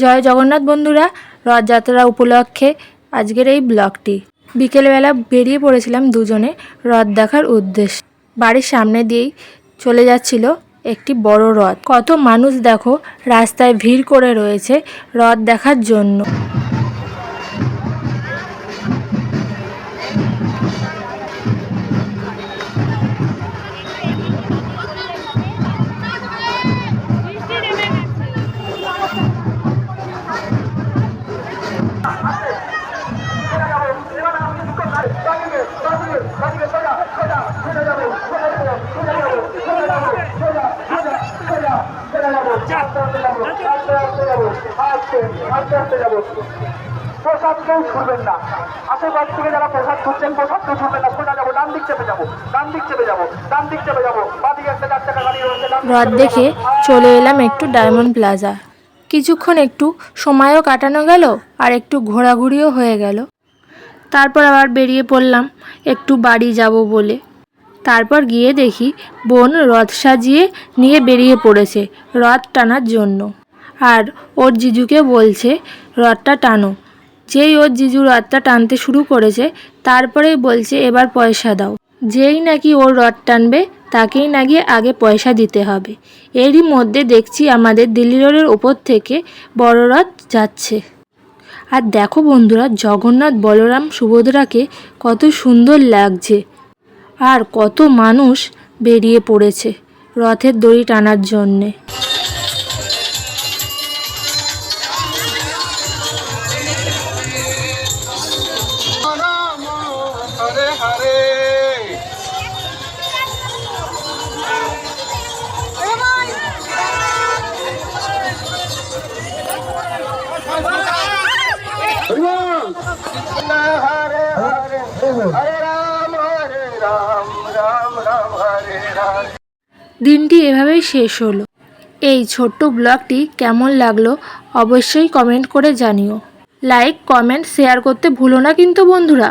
জয় জগন্নাথ বন্ধুরা, রথযাত্রা উপলক্ষে আজকের এই ব্লগটি। বিকেলবেলা বেরিয়ে পড়েছিলাম দুজনে রথ দেখার উদ্দেশ্যে। বাড়ির সামনে দিয়েই চলে যাচ্ছিল একটি বড় রথ। কত মানুষ দেখো রাস্তায় ভিড় করে রয়েছে রথ দেখার জন্য। প্রসাদ কেউ ছুটবেন না আশেপাশ থেকে যারা প্রসাদ ছুটছেন প্রসাদ কেউ ছুটবেন না সোজা যাব ডান দিক চেপে যাব ডান দিক চেপে যাব ডান দিক চেপে যাব বাদিকে একটা চার চাকা গাড়ি রয়েছে চেপে দেখে চলে এলাম একটু ডায়মন্ড প্লাজা কিছুক্ষণ একটু সময়ও কাটানো গেল আর একটু ঘোরাঘুরিও হয়ে গেল। তারপর আবার বেরিয়ে পড়লাম, একটু বাড়ি যাব বলে। তারপর গিয়ে দেখি বোন রথ সাজিয়ে নিয়ে বেরিয়ে পড়েছে রথ টানার জন্য। আর ওর জিজুকে বলছে, রথটা টানো। যেই ওর জিজু রথটা টানতে শুরু করেছে, তারপরেই বলছে, এবার পয়সা দাও। যেই নাকি ওর রথ টানবে, তাকেই নাকি আগে পয়সা দিতে হবে। এরই মধ্যে দেখছি আমাদের দিল্লি রোডের ওপর থেকে বড় রথ যাচ্ছে। আর দেখো বন্ধুরা, জগন্নাথ বলরাম সুভদ্রাকে কত সুন্দর লাগছে। আর কত মানুষ বেরিয়ে পড়েছে রথের দড়ি টানার জন্যে। হরে হরে। দিনটি এভাবেই শেষ হলো। এই ছোট্ট ব্লগটি কেমন লাগল অবশ্যই কমেন্ট করে জানিও। লাইক, কমেন্ট, শেয়ার করতে ভুলো না কিন্তু বন্ধুরা।